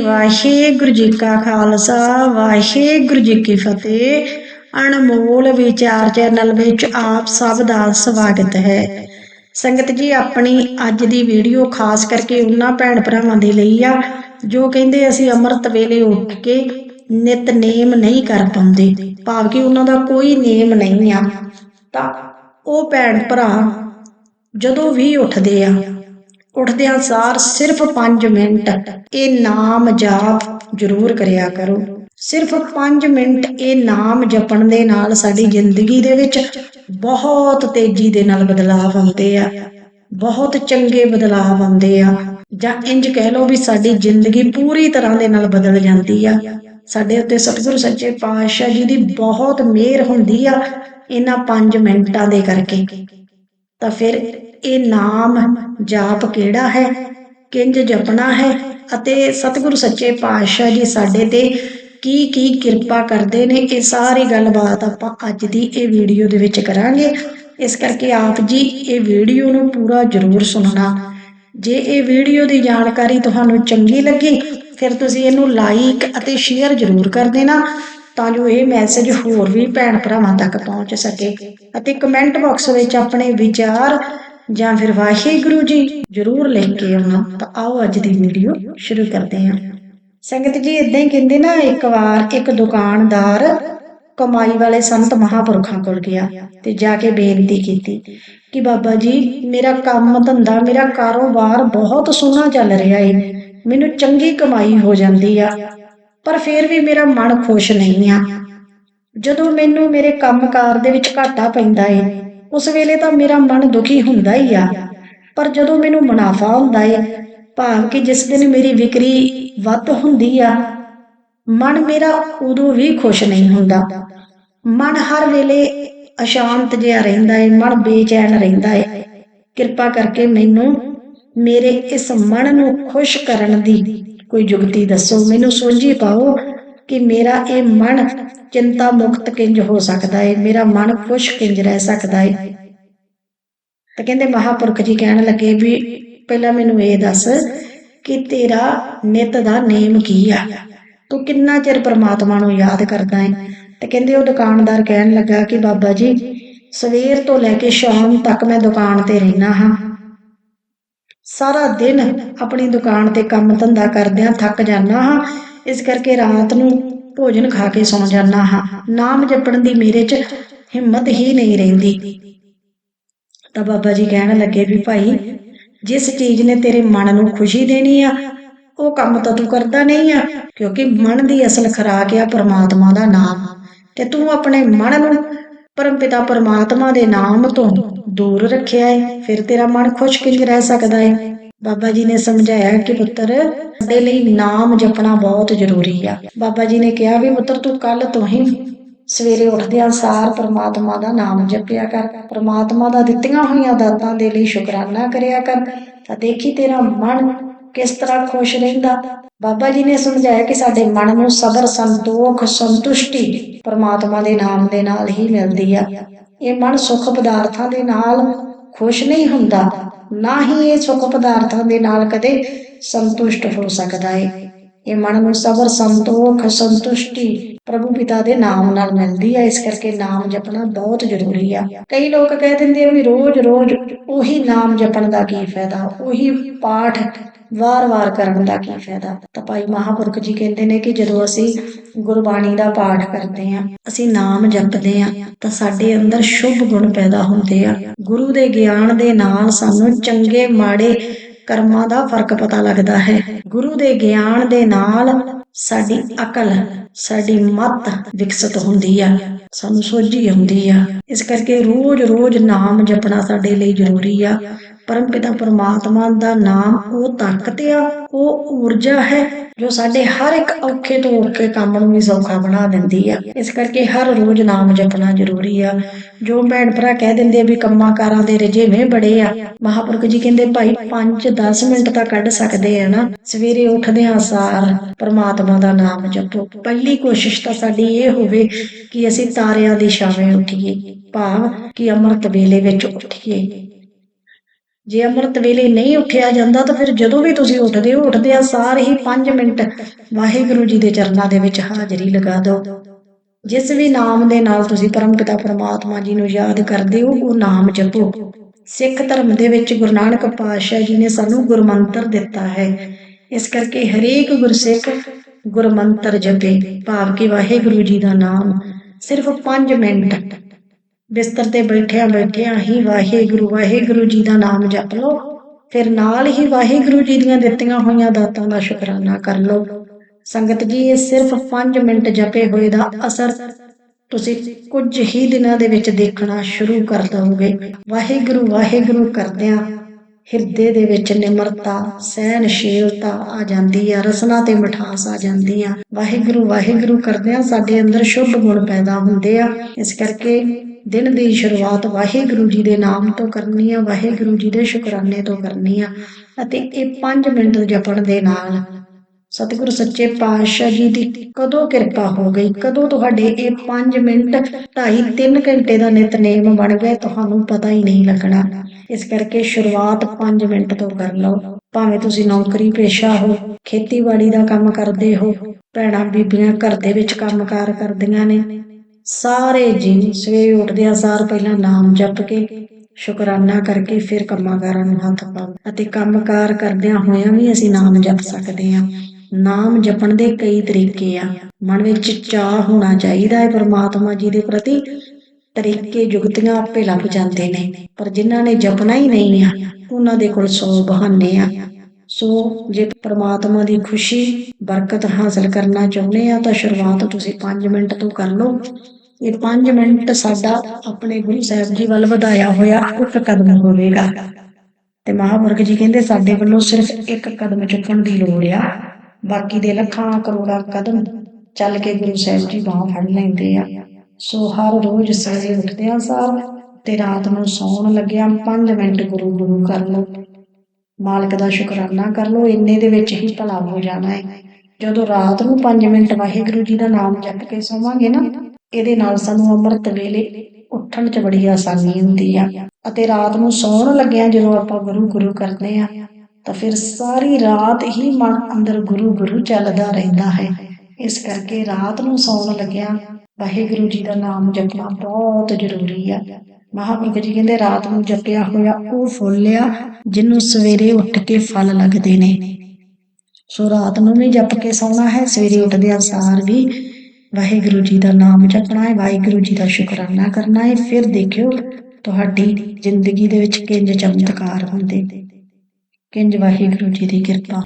ਵਾਹਿਗੁਰੂ ਜੀ ਕਾ ਖਾਲਸਾ, ਵਾਹਿਗੁਰੂ ਜੀ ਕੀ ਫਤਿਹ। ਅਨਮੋਲ ਵਿਚਾਰ ਚੈਨਲ ਵਿੱਚ ਆਪ ਸਭ ਦਾ ਸਵਾਗਤ ਹੈ। ਸੰਗਤ ਜੀ, ਆਪਣੀ ਅੱਜ ਦੀ ਵੀਡੀਓ ਖਾਸ ਕਰਕੇ ਉਹਨਾਂ ਭੈਣ ਭਰਾਵਾਂ ਦੇ ਲਈ ਆ, ਜੋ ਕਹਿੰਦੇ ਅਸੀਂ ਅੰਮ੍ਰਿਤ ਵੇਲੇ ਉੱਠ ਕੇ ਨਿਤਨੇਮ ਨਹੀਂ ਕਰ ਪਾਉਂਦੇ, ਭਾਵ ਕਿ ਉਹਨਾਂ ਦਾ ਕੋਈ ਨੇਮ ਨਹੀਂ ਆ। ਤਾਂ ਉਹ ਭੈਣ ਭਰਾ ਜਦੋਂ ਵੀ ਉੱਠਦੇ ਆ ਉੱਠਦਿਆਂ ਸਾਰ ਸਿਰਫ 5 ਮਿੰਟ ਇਹ ਨਾਮ ਜਾਪ ਜ਼ਰੂਰ ਕਰਿਆ ਕਰੋ। ਸਿਰਫ 5 ਮਿੰਟ ਇਹ ਨਾਮ ਜਪਣ ਦੇ ਨਾਲ ਸਾਡੀ ਜ਼ਿੰਦਗੀ ਦੇ ਵਿੱਚ ਬਹੁਤ ਤੇਜ਼ੀ ਦੇ ਨਾਲ ਬਦਲਾਅ ਆਉਂਦੇ ਆ, ਬਹੁਤ ਚੰਗੇ ਬਦਲਾਅ ਆਉਂਦੇ ਆ। ਜਾਂ ਇੰਜ ਕਹਿ ਲਓ ਵੀ ਸਾਡੀ ਜ਼ਿੰਦਗੀ ਪੂਰੀ ਤਰ੍ਹਾਂ ਦੇ ਨਾਲ ਬਦਲ ਜਾਂਦੀ ਆ। ਸਾਡੇ ਉੱਤੇ ਸਤਿਗੁਰੂ ਸੱਚੇ ਪਾਤਸ਼ਾਹ ਜੀ ਦੀ ਬਹੁਤ ਮਿਹਰ ਹੁੰਦੀ ਆ ਇਹਨਾਂ 5 ਮਿੰਟਾਂ ਦੇ ਕਰਕੇ। ਤਾਂ ਫਿਰ ਇਹ ਨਾਮ ਜਾਪ ਕਿਹੜਾ ਹੈ? ਕਿੰਜ ਜਪਣਾ ਹੈ? ਅਤੇ ਸਤਿਗੁਰੂ ਸੱਚੇ ਪਾਤਸ਼ਾਹ ਜੀ ਸਾਡੇ ਤੇ ਕੀ ਕੀ ਕਿਰਪਾ ਕਰਦੇ ਨੇ? ਇਹ ਸਾਰੀ ਗੱਲਬਾਤ ਆਪਾਂ ਅੱਜ ਦੀ ਇਹ ਵੀਡੀਓ ਦੇ ਵਿੱਚ ਕਰਾਂਗੇ। ਇਸ ਕਰਕੇ ਆਪ ਜੀ ਇਹ ਵੀਡੀਓ ਨੂੰ ਪੂਰਾ ਜ਼ਰੂਰ ਸੁਣਨਾ। ਜੇ ਇਹ ਵੀਡੀਓ ਦੀ ਜਾਣਕਾਰੀ ਤੁਹਾਨੂੰ ਚੰਗੀ ਲੱਗੀ, ਫਿਰ ਤੁਸੀਂ ਇਹਨੂੰ ਲਾਈਕ ਅਤੇ ਸ਼ੇਅਰ ਜ਼ਰੂਰ ਕਰ ਦੇਣਾ। ਤਾਂ ਜੋ ਇਹ ਮੈਸੇਜ ਹੋਰ ਵੀ ਭੈਣ ਭਰਾਵਾਂ ਤੱਕ ਪਹੁੰਚ ਸਕੇ। ਅਤੇ ਕਮੈਂਟ ਬਾਕਸ ਵਿੱਚ ਆਪਣੇ ਵਿਚਾਰ ਜਾਂ ਫਿਰ ਵਾਹਿਗੁਰੂ ਜੀ ਜ਼ਰੂਰ ਲਿਖ ਕੇ ਆਉਣਾ। ਤਾਂ ਆਓ ਅੱਜ ਦੀ ਵੀਡੀਓ ਸ਼ੁਰੂ ਕਰਦੇ ਹਾਂ। ਸੰਗਤ ਜੀ ਇਦਾਂ ਹੀ ਕਹਿੰਦੇ ਨਾ, ਇੱਕ ਵਾਰ ਇੱਕ ਦੁਕਾਨਦਾਰ ਕਮਾਈ ਵਾਲੇ ਸੰਤ ਮਹਾਪੁਰਖਾਂ ਕੋਲ ਗਿਆ ਤੇ ਜਾ ਕੇ ਬੇਨਤੀ ਕੀਤੀ ਕਿ ਬਾਬਾ ਜੀ, ਮੇਰਾ ਕੰਮ ਧੰਦਾ, ਮੇਰਾ ਕਾਰੋਬਾਰ ਬਹੁਤ ਸੋਹਣਾ ਚੱਲ ਰਿਹਾ ਏ। ਮੈਨੂੰ ਚੰਗੀ ਕਮਾਈ ਹੋ ਜਾਂਦੀ ਆ। ਪਰ ਫਿਰ ਵੀ ਮੇਰਾ ਮਨ ਖੁਸ਼ ਨਹੀਂ ਆ। ਜਦੋਂ ਮੈਨੂੰ ਮੇਰੇ ਕੰਮਕਾਰ ਦੇ ਵਿੱਚ ਘਾਟਾ ਪੈਂਦਾ ਏ, ਉਸ ਵੇਲੇ ਤਾਂ ਮੇਰਾ ਮਨ ਦੁਖੀ ਹੁੰਦਾ ਹੀ ਆ। ਪਰ ਜਦੋਂ ਮੈਨੂੰ ਮੁਨਾਫਾ ਹੁੰਦਾ ਏ, ਭਾਵ ਕਿ ਜਿਸ ਦਿਨ ਮੇਰੀ ਵਿਕਰੀ ਵੱਧ ਹੁੰਦੀ ਆ, ਮਨ ਮੇਰਾ ਉਦੋਂ ਵੀ ਖੁਸ਼ ਨਹੀਂ ਹੁੰਦਾ। ਮਨ ਹਰ ਵੇਲੇ ਅਸ਼ਾਂਤ ਜਿਹਾ ਰਹਿੰਦਾ ਏ, ਮਨ ਬੇਚੈਨ ਰਹਿੰਦਾ ਏ। ਕਿਰਪਾ ਕਰਕੇ ਮੈਨੂੰ ਮੇਰੇ ਇਸ ਮਨ ਨੂੰ ਖੁਸ਼ ਕਰਨ ਦੀ ਕੋਈ ਜੁਗਤੀ ਦੱਸੋ, ਮੈਨੂੰ ਸੋਝੀ ਪਾਓ ਕਿ ਮੇਰਾ ਇਹ ਮਨ ਚਿੰਤਾ ਮੁਕਤ ਕਿੰਜ ਹੋ ਸਕਦਾ ਹੈ ਮੇਰਾ ਮਨ ਖੁਸ਼ ਕਿੰਜ ਰਹਿ ਸਕਦਾ ਹੈ ਤਾਂ ਕਹਿੰਦੇ ਮਹਾਪੁਰਖ ਜੀ ਕਹਿਣ ਲੱਗੇ ਵੀ ਪਹਿਲਾਂ ਮੈਨੂੰ ਇਹ ਦੱਸ ਕਿ ਤੇਰਾ ਨਿਤ ਦਾ ਨੇਮ ਕੀ ਆ? ਤੂੰ ਕਿੰਨਾ ਚਿਰ ਪ੍ਰਮਾਤਮਾ ਨੂੰ ਯਾਦ ਕਰਦਾ ਏ? ਤੇ ਕਹਿੰਦੇ ਉਹ ਦੁਕਾਨਦਾਰ ਕਹਿਣ ਲੱਗਾ ਕਿ ਬਾਬਾ ਜੀ, ਸਵੇਰ ਤੋਂ ਲੈ ਕੇ ਸ਼ਾਮ ਤੱਕ ਮੈਂ ਦੁਕਾਨ ਤੇ ਰਹਿਣਾ ਹਾਂ। ਸਾਰਾ ਦਿਨ ਆਪਣੀ ਦੁਕਾਨ ਤੇ ਕੰਮ ਧੰਦਾ ਕਰਦਿਆਂ ਥੱਕ ਜਾਂਦਾ ਹਾਂ। ਇਸ ਕਰਕੇ ਰਾਤ ਨੂੰ ਭੋਜਨ ਖਾ ਕੇ ਸੌਂ ਜਾਂਦਾ ਹਾਂ। ਨਾਮ ਜਪਣ ਦੀ ਮੇਰੇ 'ਚ ਹਿੰਮਤ ਹੀ ਨਹੀਂ ਰਹਿੰਦੀ। ਤਾਂ ਬਾਬਾ ਜੀ ਕਹਿਣ ਲੱਗੇ ਵੀ ਭਾਈ, ਜਿਸ ਚੀਜ਼ ਨੇ ਤੇਰੇ ਮਨ ਨੂੰ ਖੁਸ਼ੀ ਦੇਣੀ ਆ, ਉਹ ਕੰਮ ਤਾਂ ਤੂੰ ਕਰਦਾ ਨਹੀਂ ਆ, ਕਿਉਂਕਿ ਮਨ ਦੀ ਅਸਲ ਖੁਰਾਕ ਆ ਪਰਮਾਤਮਾ ਦਾ ਨਾਮ। ਤੇ ਤੂੰ ਆਪਣੇ ਮਨ ਨੂੰ ਪਰਮਪਿਤਾ ਪਰਮਾਤਮਾ ਦੇ ਨਾਮ ਤੋਂ ਦੂਰ ਰੱਖਿਆ ਹੈ ਫਿਰ ਤੇਰਾ ਮਨ ਖੁਸ਼ ਕਿੰਜ ਰਹਿ ਸਕਦਾ ਹੈ ਬਾਬਾ ਜੀ ਨੇ ਸਮਝਾਇਆ ਕਿ ਪੁੱਤਰ, ਸਾਡੇ ਲਈ ਨਾਮ ਜਪਣਾ ਬਹੁਤ ਜ਼ਰੂਰੀ ਆ। ਬਾਬਾ ਜੀ ਨੇ ਕਿਹਾ ਵੀ ਪੁੱਤਰ, ਤੂੰ ਕੱਲ ਤੋਂ ਹੀ ਸਵੇਰੇ ਉੱਠਦਿਆਂ ਸਾਰ ਪ੍ਰਮਾਤਮਾ ਦਾ ਨਾਮ ਜਪਿਆ ਕਰ। ਪ੍ਰਮਾਤਮਾ ਦਾ ਦਿੱਤੀਆਂ ਹੋਈਆਂ ਦਾਤਾਂ ਦੇ ਲਈ ਸ਼ੁਕਰਾਨਾ ਕਰਿਆ ਕਰ। ਤਾਂ ਦੇਖੀ ਤੇਰਾ ਮਨ ਕਿਸ ਤਰ੍ਹਾਂ ਖੁਸ਼ ਰਹਿੰਦਾ? ਬਾਬਾ ਜੀ ਨੇ ਸਮਝਾਇਆ ਕਿ ਸਾਡੇ ਮਨ ਨੂੰ ਸਬਰ, ਸੰਤੋਖ, ਸੰਤੁਸ਼ਟੀ ਪ੍ਰਮਾਤਮਾ ਦੇ ਨਾਮ ਦੇ ਨਾਲ ਹੀ ਮਿਲਦੀ ਆ। ਇਹ ਮਨ ਸੁਖ ਪਦਾਰਥਾਂ ਦੇ ਨਾਲ ਖੁਸ਼ ਨਹੀਂ ਹੁੰਦਾ, ਨਾ ਹੀ ਇਹ ਸੁਖ ਪਦਾਰਥਾਂ ਦੇ ਨਾਲ ਕਦੇ ਸੰਤੁਸ਼ਟ ਹੋ ਸਕਦਾ ਹੈ ਇਹ ਮਨ ਨੂੰ ਸਬਰ, ਸੰਤੋਖ, ਸੰਤੁਸ਼ਟੀ ਪ੍ਰਭੂ ਪਿਤਾ ਦੇ ਨਾਮ ਨਾਲ ਮਿਲਦੀ ਹੈ ਇਸ ਕਰਕੇ ਨਾਮ ਜਪਣਾ ਬਹੁਤ ਜ਼ਰੂਰੀ ਆ। ਕਈ ਲੋਕ ਕਹਿ ਦਿੰਦੇ ਆ ਵੀ ਰੋਜ਼-ਰੋਜ਼ ਉਹੀ ਨਾਮ ਜਪਣ ਦਾ ਕੀ ਫਾਇਦਾ? ਉਹੀ ਪਾਠ ਵਾਰ-ਵਾਰ ਕਰਨ ਦਾ ਕੀ ਫਾਇਦਾ? ਤਾਂ ਭਾਈ ਮਹਾਪੁਰਖ ਜੀ ਕਹਿੰਦੇ ਨੇ ਕਿ ਜਦੋਂ ਅਸੀਂ ਗੁਰਬਾਣੀ ਦਾ ਪਾਠ ਕਰਦੇ ਆ ਅਸੀਂ ਨਾਮ ਜਪਦੇ ਆ ਤਾਂ ਸਾਡੇ ਅੰਦਰ ਸ਼ੁਭ ਗੁਣ ਪੈਦਾ ਹੁੰਦੇ ਆ। ਗੁਰੂ ਦੇ ਗਿਆਨ ਦੇ ਨਾਲ ਸਾਨੂੰ ਚੰਗੇ, ਮਾੜੇ ਕਰਮਾਂ ਦਾ ਫ਼ਰਕ ਪਤਾ ਲੱਗਦਾ ਹੈ। ਗੁਰੂ ਦੇ ਗਿਆਨ ਦੇ ਨਾਲ ਸਾਡੀ ਅਕਲ, ਸਾਡੀ ਮਤ ਵਿਕਸਿਤ ਹੁੰਦੀ ਆ, ਸਾਨੂੰ ਸੋਝੀ ਹੁੰਦੀ ਆ। ਇਸ ਕਰਕੇ ਰੋਜ਼-ਰੋਜ਼ ਨਾਮ ਜਪਣਾ ਸਾਡੇ ਲਈ ਜ਼ਰੂਰੀ ਆ। ਪਰਮਪਿਤਾ ਪਰਮਾਤਮਾ ਦਾ ਨਾਮ ਉਹ ਤਾਕਤ ਆ, ਉਹ ਊਰਜਾ ਹੈ ਜੋ ਸਾਡੇ ਹਰ ਇੱਕ ਔਖੇ ਤੋਂ ਔਖੇ ਕੰਮ ਨੂੰ ਵੀ ਸੌਖਾ ਬਣਾ ਦਿੰਦੀ ਆ। ਇਸ ਕਰਕੇ ਹਰ ਰੋਜ਼ ਨਾਮ ਜਪਣਾ ਜ਼ਰੂਰੀ ਆ। ਜੋ ਭੈਣ ਭਰਾ ਕਹਿ ਦਿੰਦੇ ਆ ਵੀ ਕੰਮਾਂ ਕਾਰਾਂ ਦੇ ਰਜੇਵੇਂ ਬੜੇ ਆ, ਮਹਾਪੁਰਖ ਜੀ ਕਹਿੰਦੇ ਭਾਈ 5-10 ਮਿੰਟ ਤਾਂ ਕੱਢ ਸਕਦੇ ਆ ਨਾ। ਸਵੇਰੇ ਉੱਠਦੇ ਉੱਠਦਿਆਂ ਸਾਰ ਪਰਮਾਤਮਾ ਦਾ ਨਾਮ ਜਪੋ। ਪਹਿਲੀ ਕੋਸ਼ਿਸ਼ ਤਾਂ ਸਾਡੀ ਇਹ ਹੋਵੇ ਕਿ ਅਸੀਂ ਤਾਰਿਆਂ ਦੀ ਛਾਵੇਂ ਉੱਠੀਏ, ਭਾਵ ਕਿ ਅੰਮ੍ਰਿਤ ਵੇਲੇ ਵਿੱਚ ਉੱਠੀਏ। ਜੇ ਅੰਮ੍ਰਿਤ ਵੇਲੇ ਨਹੀਂ ਉੱਠਿਆ ਜਾਂਦਾ ਤਾਂ ਫਿਰ ਜਦੋਂ ਵੀ ਤੁਸੀਂ ਉੱਠਦੇ ਹੋ ਉੱਠਦੇ ਆ ਸਾਰ ਹੀ 5 ਮਿੰਟ ਵਾਹਿਗੁਰੂ ਜੀ ਦੇ ਚਰਨਾਂ ਦੇ ਵਿੱਚ ਹਾਜ਼ਰੀ ਲਗਾ ਦਿਓ। ਜਿਸ ਵੀ ਨਾਮ ਦੇ ਨਾਲ ਤੁਸੀਂ ਪਰਮ ਪਿਤਾ ਪਰਮਾਤਮਾ ਜੀ ਨੂੰ ਯਾਦ ਕਰਦੇ ਹੋ, ਉਹ ਨਾਮ ਜਪੋ। ਸਿੱਖ ਧਰਮ ਦੇ ਵਿੱਚ ਗੁਰੂ ਨਾਨਕ ਪਾਤਸ਼ਾਹ ਜੀ ਨੇ ਸਾਨੂੰ ਗੁਰਮੰਤਰ ਦਿੱਤਾ ਹੈ। ਇਸ ਕਰਕੇ ਹਰੇਕ ਗੁਰਸਿੱਖ ਗੁਰਮੰਤਰ ਜਪੇ। ਭਾਵ ਕਿ ਵਾਹਿਗੁਰੂ ਜੀ ਦਾ ਨਾਮ ਸਿਰਫ 5 ਮਿੰਟ ਬਿਸਤਰ ਤੇ ਬੈਠਿਆਂ ਬੈਠਿਆਂ ਹੀ ਵਾਹਿਗੁਰੂ ਵਾਹਿਗੁਰੂ ਜੀ ਦਾ ਨਾਮ ਜਪ ਲਓ। ਫਿਰ ਨਾਲ ਹੀ ਵਾਹਿਗੁਰੂ ਜੀ ਦੀਆਂ ਦਿੱਤੀਆਂ ਹੋਈਆਂ ਦਾਤਾਂ ਦਾ ਸ਼ੁਕਰਾਨਾ ਕਰ ਲਓ। ਸੰਗਤ ਜੀ, ਇਹ ਸਿਰਫ 5 ਮਿੰਟ ਜਪੇ ਹੋਏ ਦਾ ਅਸਰ ਤੁਸੀਂ ਕੁਝ ਹੀ ਦਿਨਾਂ ਦੇ ਵਿੱਚ ਦੇਖਣਾ ਸ਼ੁਰੂ ਕਰ ਦਵੋਗੇ ਵਾਹਿਗੁਰੂ ਵਾਹਿਗੁਰੂ ਕਰਦਿਆਂ ਹਿਰਦੇ ਦੇ ਵਿੱਚ ਨਿਮਰਤਾ ਸਹਿਨਸ਼ੀਲਤਾ ਆ ਜਾਂਦੀ ਆ, ਰਸਨਾ ਤੇ ਮਿਠਾਸ ਆ ਜਾਂਦੀ ਆ। ਵਾਹਿਗੁਰੂ ਵਾਹਿਗੁਰੂ ਕਰਦਿਆਂ ਸਾਡੇ ਅੰਦਰ ਸ਼ੁਭ ਗੁਣ ਪੈਦਾ ਹੁੰਦੇ ਆ। ਇਸ ਕਰਕੇ ਦਿਨ ਦੀ ਸ਼ੁਰੂਆਤ ਵਾਹਿਗੁਰੂ ਜੀ ਦੇ ਨਾਮ ਤੋਂ ਕਰਨੀ ਆ, ਵਾਹਿਗੁਰੂ ਜੀ ਦੇ ਸ਼ੁਕਰਾਨੇ ਤੋਂ ਕਰਨੀ ਆ ਅਤੇ ਇਹ 5 ਮਿੰਟ ਜਪਣ ਦੇ ਨਾਲ ਸਤਿਗੁਰੂ ਸੱਚੇ ਪਾਤਸ਼ਾਹ ਜੀ ਦੀ ਕਦੋਂ ਕਿਰਪਾ ਹੋ ਗਈ, ਕਦੋਂ ਤੁਹਾਡੇ ਇਹ 5 ਮਿੰਟ 2.5 3 ਘੰਟੇ ਦਾ ਨਿਤਨੇਮ ਬਣ ਗਿਆ ਤੁਹਾਨੂੰ ਪਤਾ ਹੀ ਨਹੀਂ ਲੱਗਣਾ। ਇਸ ਕਰਕੇ ਸ਼ੁਰੂਆਤ 5 ਮਿੰਟ ਤੋਂ ਕਰ ਲਓ। ਭਾਵੇਂ ਤੁਸੀਂ ਨੌਕਰੀ ਪੇਸ਼ਾ ਹੋ, ਖੇਤੀਬਾੜੀ ਦਾ ਕੰਮ ਕਰਦੇ ਹੋ, ਭੈਣਾਂ ਬੀਬੀਆਂ ਘਰ ਦੇ ਵਿੱਚ ਕੰਮਕਾਰ ਕਰਦੀਆਂ ਨੇ ਸਾਰੇ ਜੀ ਸਵੇਰੇ ਉੱਠਦਿਆਂ ਸਾਰ ਪਹਿਲਾਂ ਨਾਮ ਜਪ ਕੇ ਸ਼ੁਕਰਾਨਾ ਕਰਕੇ ਫਿਰ ਕੰਮਾਂਕਾਰਾਂ ਨੂੰ ਹੱਥ ਪਾਓ ਅਤੇ ਕੰਮਕਾਰ ਕਰਦਿਆਂ ਹੋਇਆਂ ਵੀ ਅਸੀਂ ਨਾਮ ਜਪ ਸਕਦੇ ਹਾਂ। ਨਾਮ ਜਪਣ ਦੇ ਕਈ ਤਰੀਕੇ ਆ। ਮਨ ਵਿੱਚ ਚਾਹ ਹੋਣਾ ਚਾਹੀਦਾ ਹੈ, ਪਰਮਾਤਮਾ ਜੀ ਦੇ ਪ੍ਰਤੀ। ਤਰੀਕੇ ਜੁਗਤੀਆਂ ਆਪੇ ਲੱਭ ਜਾਂਦੇ ਨੇ, ਪਰ ਜਿਨ੍ਹਾਂ ਨੇ ਜਪਣਾ ਹੀ ਨਹੀਂ ਆ, ਉਹਨਾਂ ਦੇ ਕੋਲ ਸੌ ਬਹਾਨੇ ਆ। ਸੋ ਜੇ ਪ੍ਰਮਾਤਮਾ ਦੀ ਖੁਸ਼ੀ, ਬਰਕਤ ਹਾਸਲ ਕਰਨਾ ਚਾਹੁੰਦੇ ਆ, ਤਾਂ ਸ਼ੁਰੂਆਤ ਤੁਸੀਂ 5 ਮਿੰਟ ਤੋਂ ਕਰ ਲਓ। ਇਹ 5 ਮਿੰਟ ਸਾਡਾ ਆਪਣੇ ਗੁਰੂ ਸਾਹਿਬ ਜੀ ਵੱਲ ਵਧਾਇਆ ਹੋਇਆ ਇੱਕ ਕਦਮ ਹੋਵੇਗਾ। ਤੇ ਮਹਾਂਪੁਰਖ ਜੀ ਕਹਿੰਦੇ, ਸਾਡੇ ਵੱਲੋਂ ਸਿਰਫ ਇੱਕ ਕਦਮ ਚੁੱਕਣ ਦੀ ਲੋੜ ਆ। ਬਾਕੀ ਦੇ ਲੱਖਾਂ ਕਰੋੜਾਂ ਕਦਮ ਚੱਲ ਕੇ ਗੁਰੂ ਸਾਹਿਬ ਜੀ ਬਾਹ ਫੜ ਲੈਂਦੇ ਆ। ਸੋ ਹਰ ਰੋਜ਼ ਸਵੇਰੇ ਉੱਠਦਿਆਂ ਸਾਰ ਤੇ ਰਾਤ ਨੂੰ ਸੌਣ ਲੱਗਿਆ 5 ਮਿੰਟ ਗੁਰੂ ਗੁਰੂ ਕਰ ਲਓ। ਮਾਲਕ ਦਾ ਸ਼ੁਕਰਾਨਾ ਕਰ ਲਓ, ਇੰਨੇ ਦੇ ਵਿੱਚ ਹੀ ਭਲਾ ਹੋ ਜਾਣਾ ਹੈ। ਜਦੋਂ ਰਾਤ ਨੂੰ 5 ਮਿੰਟ ਵਾਹਿਗੁਰੂ ਜੀ ਦਾ ਨਾਮ ਜਪ ਕੇ ਸੋਵਾਂਗੇ ਨਾ, ਇਹਦੇ ਨਾਲ ਸਾਨੂੰ ਅੰਮ੍ਰਿਤ ਵੇਲੇ ਉੱਠਣ 'ਚ ਬੜੀ ਆਸਾਨੀ ਹੁੰਦੀ ਆ। ਅਤੇ ਰਾਤ ਨੂੰ ਸੌਣ ਲੱਗਿਆਂ ਜਦੋਂ ਆਪਾਂ ਗੁਰੂ ਗੁਰੂ ਕਰਦੇ ਆ, ਤਾਂ ਫਿਰ ਸਾਰੀ ਰਾਤ ਹੀ ਮਨ ਅੰਦਰ ਗੁਰੂ ਗੁਰੂ ਚੱਲਦਾ ਰਹਿੰਦਾ ਹੈ। ਇਸ ਕਰਕੇ ਰਾਤ ਨੂੰ ਸੌਣ ਲੱਗਿਆਂ ਵਾਹਿਗੁਰੂ ਜੀ ਦਾ ਨਾਮ ਜਪਣਾ ਬਹੁਤ ਜ਼ਰੂਰੀ ਆ। ਮਹਾਂਪੁਰਖ ਜੀ ਕਹਿੰਦੇ, ਰਾਤ ਨੂੰ ਜਪਿਆ ਹੋਇਆ ਉਹ ਫੁੱਲ ਆ, ਜਿਹਨੂੰ ਸਵੇਰੇ ਉੱਠ ਕੇ ਫਲ ਲੱਗਦੇ ਨੇ। ਸੋ ਰਾਤ ਨੂੰ ਵੀ ਜਪ ਕੇ ਸੌਣਾ ਹੈ, ਸਵੇਰੇ ਉੱਠਦੇ ਸਾਰ ਵੀ ਵਾਹਿਗੁਰੂ ਜੀ ਦਾ ਨਾਮ ਜਪਣਾ ਹੈ, ਵਾਹਿਗੁਰੂ ਜੀ ਦਾ ਸ਼ੁਕਰਾਨਾ ਕਰਨਾ ਹੈ। ਫਿਰ ਦੇਖਿਓ ਤੁਹਾਡੀ ਜ਼ਿੰਦਗੀ ਦੇ ਵਿੱਚ ਕਿੰਜ ਚਮਤਕਾਰ ਹੁੰਦੇ। ਕਿੰਜ ਵਾਹਿਗੁਰੂ ਜੀ ਦੀ ਕਿਰਪਾ।